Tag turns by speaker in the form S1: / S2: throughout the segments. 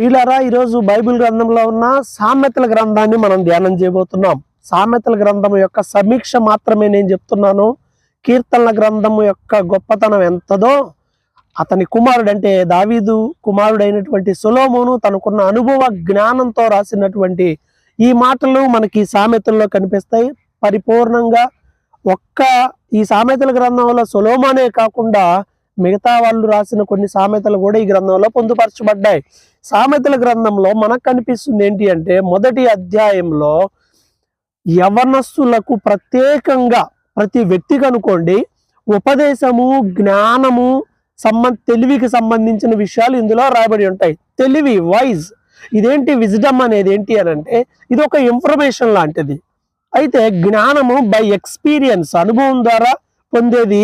S1: వీళ్ళరా ఈరోజు బైబిల్ గ్రంథంలో ఉన్న సామెతల గ్రంథాన్ని మనం ధ్యానం చేయబోతున్నాం. సామెతల గ్రంథం యొక్క సమీక్ష మాత్రమే నేను చెప్తున్నాను. కీర్తనల గ్రంథం యొక్క గొప్పతనం ఎంతదో అతని కుమారుడు అంటే దావీదు కుమారుడైనటువంటి సులోమును తనకున్న అనుభవ జ్ఞానంతో రాసినటువంటి ఈ మాటలు మనకి సామెతల్లో కనిపిస్తాయి. పరిపూర్ణంగా ఒక్క ఈ సామెతల గ్రంథంలో సులోమనే కాకుండా మిగతా వాళ్ళు రాసిన కొన్ని సామెతలు కూడా ఈ గ్రంథంలో పొందుపరచబడ్డాయి. సామెతల గ్రంథంలో మనకు కనిపిస్తుంది ఏంటి అంటే మొదటి అధ్యాయంలో యవనస్సులకు ప్రత్యేకంగా ప్రతి వ్యక్తికి అనుకోండి ఉపదేశము జ్ఞానము సంబంధ తెలివికి సంబంధించిన విషయాలు ఇందులో రాయబడి ఉంటాయి. తెలివి వైజ్ ఇదేంటి విజ్డమ్ అనేది ఏంటి అని అంటే ఇది ఒక ఇన్ఫర్మేషన్ లాంటిది. అయితే జ్ఞానము బై ఎక్స్పీరియన్స్ అనుభవం ద్వారా పొందేది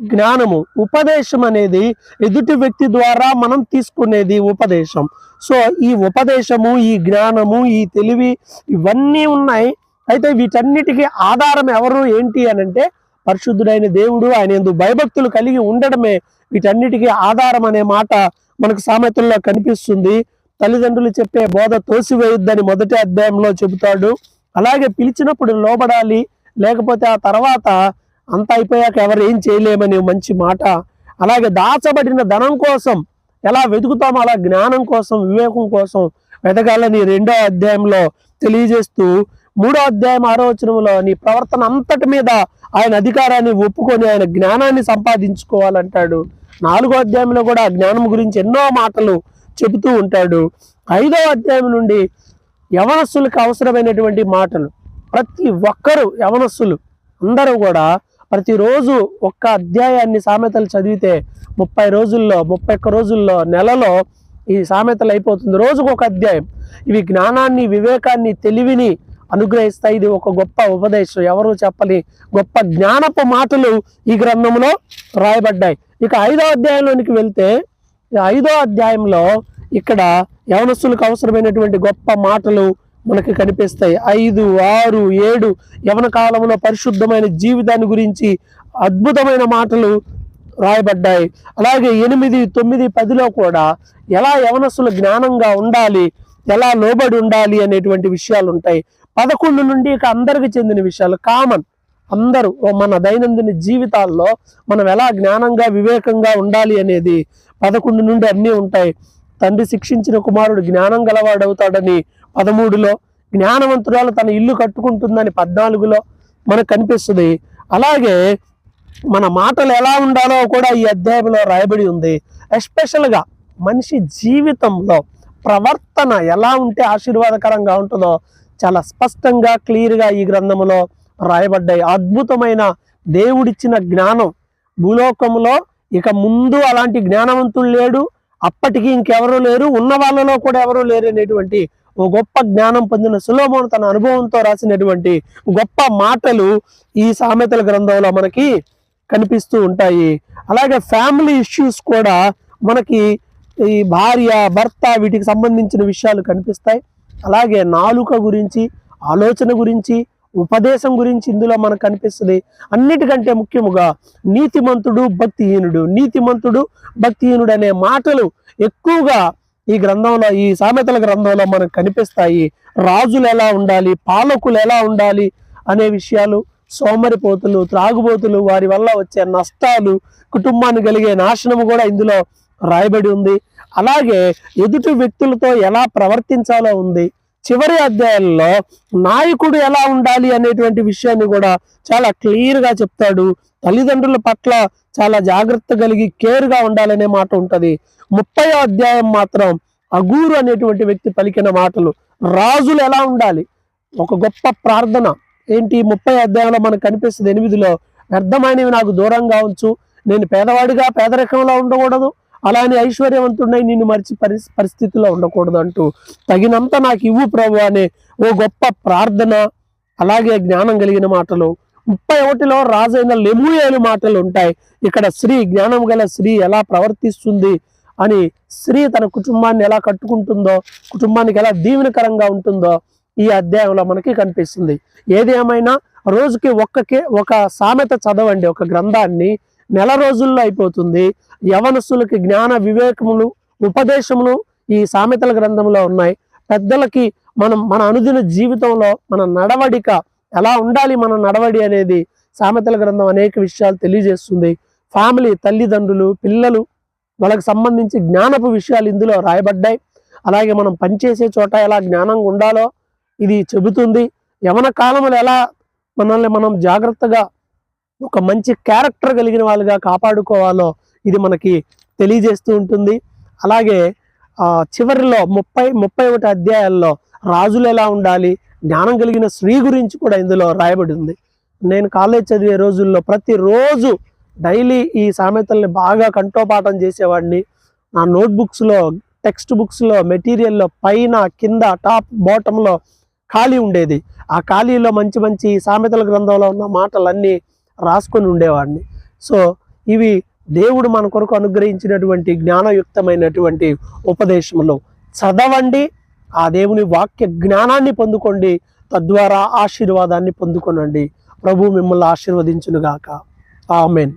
S1: జ్ఞానము. ఉపదేశం అనేది ఎదుటి వ్యక్తి ద్వారా మనం తీసుకునేది ఉపదేశం. సో ఈ ఉపదేశము ఈ జ్ఞానము ఈ తెలివి ఇవన్నీ ఉన్నాయి. అయితే వీటన్నిటికీ ఆధారం ఎవరు ఏంటి అని అంటే పరిశుద్ధుడైన దేవుడు ఆయన ఎందు భయభక్తులు కలిగి ఉండడమే వీటన్నిటికీ ఆధారం అనే మాట మనకు సామెతల్లో కనిపిస్తుంది. తల్లిదండ్రులు చెప్పే బోధ తోసివేయొద్దని మొదటి అధ్యాయంలో చెబుతాడు. అలాగే పిలిచినప్పుడు లోబడాలి లేకపోతే ఆ తర్వాత అంత అయిపోయాక ఎవరు ఏం చేయలేమని మంచి మాట. అలాగే దాచబడిన ధనం కోసం ఎలా వెతుకుతామో అలా జ్ఞానం కోసం వివేకం కోసం వెతకాలని రెండో అధ్యాయంలో తెలియజేస్తూ మూడో అధ్యాయం ఆరో వచనంలో నీ ప్రవర్తన అంతటి మీద ఆయన అధికారాన్ని ఒప్పుకొని ఆయన జ్ఞానాన్ని సంపాదించుకోవాలంటాడు. నాలుగో అధ్యాయంలో కూడా జ్ఞానం గురించి ఎన్నో మాటలు చెబుతూ ఉంటాడు. ఐదో అధ్యాయం నుండి యవనస్సులకు అవసరమైనటువంటి మాటలు. ప్రతి ఒక్కరూ యవనస్సులు అందరూ కూడా ప్రతిరోజు ఒక్క అధ్యాయాన్ని సామెతలు చదివితే ముప్పై రోజుల్లో ముప్పై ఒక్క రోజుల్లో నెలలో ఈ సామెతలు అయిపోతుంది. రోజుకు ఒక అధ్యాయం. ఇవి జ్ఞానాన్ని వివేకాన్ని తెలివిని అనుగ్రహిస్తాయి. ఇది ఒక గొప్ప ఉపదేశం. ఎవరు చెప్పని గొప్ప జ్ఞానపు మాటలు ఈ గ్రంథంలో రాయబడ్డాయి. ఇక ఐదో అధ్యాయంలోనికి వెళ్తే ఐదో అధ్యాయంలో ఇక్కడ యవనస్తులకు అవసరమైనటువంటి గొప్ప మాటలు మనకి కనిపిస్తాయి. ఐదు ఆరు ఏడు యవన కాలంలో పరిశుద్ధమైన జీవితాన్ని గురించి అద్భుతమైన మాటలు రాయబడ్డాయి. అలాగే ఎనిమిది తొమ్మిది పదిలో కూడా ఎలా యవనస్సులు జ్ఞానంగా ఉండాలి ఎలా లోబడి ఉండాలి అనేటువంటి విషయాలు ఉంటాయి. పదకొండు నుండి ఇక అందరికి చెందిన విషయాలు. కామన్. అందరూ ఓ మన దైనందిన జీవితాల్లో మనం ఎలా జ్ఞానంగా వివేకంగా ఉండాలి అనేది పదకొండు నుండి అన్నీ ఉంటాయి. తండ్రి శిక్షించిన కుమారుడు జ్ఞానం గలవాడవుతాడని పదమూడులో జ్ఞానవంతురాలు తన ఇల్లు కట్టుకుంటుందని పద్నాలుగులో మనకు కనిపిస్తుంది. అలాగే మన మాటలు ఎలా ఉండాలో కూడా ఈ అధ్యాయంలో రాయబడి ఉంది. ఎస్పెషల్గా మనిషి జీవితంలో ప్రవర్తన ఎలా ఉంటే ఆశీర్వాదకరంగా ఉంటుందో చాలా స్పష్టంగా క్లియర్గా ఈ గ్రంథంలో రాయబడ్డాయి. అద్భుతమైన దేవుడిచ్చిన జ్ఞానం. భూలోకంలో ఇక ముందు అలాంటి జ్ఞానవంతుడు లేడు. అప్పటికి ఇంకెవరూ లేరు. ఉన్న వాళ్ళలో కూడా ఎవరూ లేరు అనేటువంటి ఓ గొప్ప జ్ఞానం పొందిన సులోమోను తన అనుభవంతో రాసినటువంటి గొప్ప మాటలు ఈ సామెతల గ్రంథంలో మనకి కనిపిస్తూ ఉంటాయి. అలాగే ఫ్యామిలీ ఇష్యూస్ కూడా మనకి ఈ భార్య భర్త వీటికి సంబంధించిన విషయాలు కనిపిస్తాయి. అలాగే నాలుక గురించి ఆలోచన గురించి ఉపదేశం గురించి ఇందులో మనకు కనిపిస్తుంది. అన్నిటికంటే ముఖ్యముగా నీతిమంతుడు భక్తిహీనుడు. నీతిమంతుడు భక్తిహీనుడు అనే మాటలు ఎక్కువగా ఈ గ్రంథంలో ఈ సామెతల గ్రంథంలో మనకు కనిపిస్తాయి రాజులు ఎలా ఉండాలి పాలకులు ఎలా ఉండాలి అనే విషయాలు సోమరిపోతులు త్రాగుబోతులు వారి వల్ల వచ్చే నష్టాలు కుటుంబాన్ని కలిగే నాశనము కూడా ఇందులో రాయబడి ఉంది. అలాగే ఎదుటి వ్యక్తులతో ఎలా ప్రవర్తించాలో ఉంది. చివరి అధ్యాయంలో నాయకుడు ఎలా ఉండాలి అనేటువంటి విషయాన్ని కూడా చాలా క్లియర్గా చెప్తాడు. తల్లిదండ్రుల పట్ల చాలా జాగ్రత్త కలిగి కేర్గా ఉండాలనే మాట ఉంటుంది. ముప్పై అధ్యాయం మాత్రం అగూరు అనేటువంటి వ్యక్తి పలికిన మాటలు రాజులు ఎలా ఉండాలి? ఒక గొప్ప ప్రార్థన. ఏంటి? ముప్పై అధ్యాయంలో మనకు కనిపిస్తుంది ఎనిమిదిలో వ్యర్థమైనవి నాకు దూరంగా ఉంచు. నేను పేదవాడిగా పేదరికంలో ఉండకూడదు. అలానే ఐశ్వర్యవంతుడై నిన్ను మరిచి పరి పరిస్థితిలో ఉండకూడదు అంటూ తగినంత నాకు ఇవ్వు ప్రభు అనే ఓ గొప్ప ప్రార్థన అలాగే జ్ఞానం కలిగిన మాటలు. ముప్పై ఒకటిలో రాజైన లెమూయేలు మాటలు ఉంటాయి. ఇక్కడ స్త్రీ జ్ఞానం గల స్త్రీ ఎలా ప్రవర్తిస్తుంది? అని స్త్రీ తన కుటుంబాన్ని ఎలా కట్టుకుంటుందో కుటుంబానికి ఎలా దీవెనకరంగా ఉంటుందో ఈ అధ్యాయంలో మనకి కనిపిస్తుంది. ఏది ఏమైనా రోజుకి ఒక్కకే ఒక సామెత చదవండి ఒక గ్రంథాన్ని నెల రోజుల్లో అయిపోతుంది. యవనస్తులకి జ్ఞాన వివేకములు ఉపదేశములు ఈ సామెతల గ్రంథంలో ఉన్నాయి. పెద్దలకి మనం మన అనుదిన జీవితంలో మన నడవడిక ఎలా ఉండాలి మన నడవడి అనేది సామెతల గ్రంథం అనేక విషయాలు తెలియజేస్తుంది. ఫ్యామిలీ తల్లిదండ్రులు పిల్లలు వాళ్ళకి సంబంధించి జ్ఞానపు విషయాలు ఇందులో రాయబడ్డాయి. అలాగే మనం పనిచేసే చోట ఎలా జ్ఞానంగా ఉండాలో ఇది చెబుతుంది. యవన కాలంలో ఎలా మనల్ని మనం జాగ్రత్తగా ఒక మంచి క్యారెక్టర్ కలిగిన వాళ్ళుగా కాపాడుకోవాలో ఇది మనకి తెలియజేస్తూ ఉంటుంది. అలాగే చివరిలో ముప్పై ముప్పై ఒకటి అధ్యాయాల్లో రాజులు ఎలా ఉండాలి జ్ఞానం కలిగిన స్త్రీ గురించి కూడా ఇందులో రాయబడి ఉంది నేను కాలేజ్ చదివే రోజుల్లో ప్రతిరోజు డైలీ ఈ సామెతల్ని బాగా కంఠోపాఠం చేసేవాడిని. నా నోట్బుక్స్లో టెక్స్ట్ బుక్స్లో మెటీరియల్లో పైన కింద టాప్ బాటంలో ఖాళీ ఉండేది. ఆ ఖాళీలో మంచి మంచి సామెతల గ్రంథంలో ఉన్న మాటలన్నీ రాసుకొని ఉండేవాడిని. సో ఇవి దేవుడు మన కొరకు అనుగ్రహించినటువంటి జ్ఞానయుక్తమైనటువంటి ఉపదేశములు. చదవండి ఆ దేవుని వాక్య జ్ఞానాన్ని పొందుకోండి తద్వారా ఆశీర్వాదాన్ని పొందుకొనండి. ప్రభు మిమ్మల్ని ఆశీర్వదించునుగాక. ఆమెన్.